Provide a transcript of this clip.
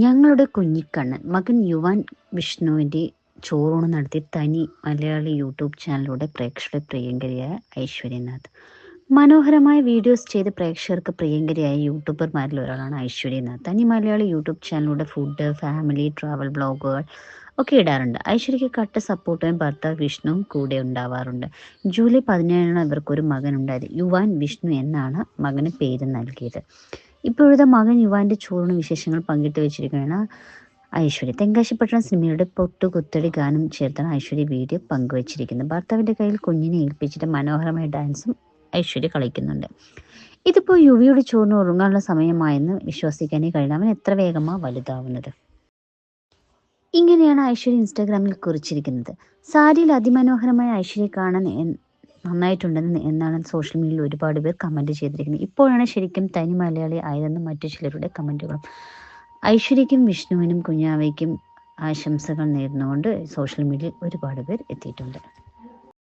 ഞങ്ങളുടെ കുഞ്ഞിക്കണ്ണൻ മകൻ യുവാൻ വിഷ്ണുവിന്റെ ചോറൂണ് നടത്തി തനി മലയാളി യൂട്യൂബ് ചാനലിലൂടെ പ്രേക്ഷകരുടെ പ്രിയങ്കരിയായ ഐശ്വര്യനാഥ്. മനോഹരമായ വീഡിയോസ് ചെയ്ത് പ്രേക്ഷകർക്ക് പ്രിയങ്കരിയായ യൂട്യൂബർമാരിൽ ഒരാളാണ് ഐശ്വര്യനാഥ്. തനി മലയാളി യൂട്യൂബ് ചാനലിലൂടെ ഫുഡ് ഫാമിലി ട്രാവൽ ബ്ലോഗുകൾ ഒക്കെ ഇടാറുണ്ട്. ഐശ്വര്യയ്ക്ക് കട്ട സപ്പോർട്ടും ഭർത്താവ് വിഷ്ണുവും കൂടെ ഉണ്ടാവാറുണ്ട്. ജൂലൈ പതിനേഴിനാണ് ഇവർക്കൊരു മകനുണ്ടായത്. യുവാൻ വിഷ്ണു എന്നാണ് മകന് പേര് നൽകിയത്. ഇപ്പോഴത്തെ മകൻ യുവാന്റെ ചൂർണ വിശേഷങ്ങൾ പങ്കിട്ട് വെച്ചിരിക്കുകയാണ്. ഐശ്വര്യ തെങ്കാശിപ്പട്ടണം സിനിമയുടെ പൊട്ടുകുത്തടി ഗാനം ചേർത്താണ് ഐശ്വര്യ വീഡിയോ പങ്കുവച്ചിരിക്കുന്നത്. ഭർത്താവിന്റെ കയ്യിൽ കുഞ്ഞിനെ ഏൽപ്പിച്ചിട്ട് മനോഹരമായ ഡാൻസും ഐശ്വര്യ കളിക്കുന്നുണ്ട്. ഇതിപ്പോൾ യുവിയുടെ ചോറിന് ഉറങ്ങാനുള്ള സമയമായെന്ന് വിശ്വസിക്കാനേ കഴിയണം അവൻ എത്ര വേഗമാ വലുതാവുന്നത്? ഇങ്ങനെയാണ് ഐശ്വര്യ ഇൻസ്റ്റാഗ്രാമിൽ കുറിച്ചിരിക്കുന്നത്. സാരിയിൽ അതിമനോഹരമായ ഐശ്വര്യ കാണാൻ നന്നായിട്ടുണ്ടെന്ന് എന്നാണ് സോഷ്യൽ മീഡിയയിൽ ഒരുപാട് പേർ കമന്റ് ചെയ്തിരിക്കുന്നത്. ഇപ്പോഴാണ് ശരിക്കും തനി മലയാളി ആയതെന്ന് മറ്റു ചിലരുടെ കമന്റുകളും ഐശ്വര്യക്കും വിഷ്ണുവിനും കുഞ്ഞാവയ്ക്കും ആശംസകൾ നേർന്നുകൊണ്ട് സോഷ്യൽ മീഡിയയിൽ ഒരുപാട് പേർ എത്തിയിട്ടുണ്ട്.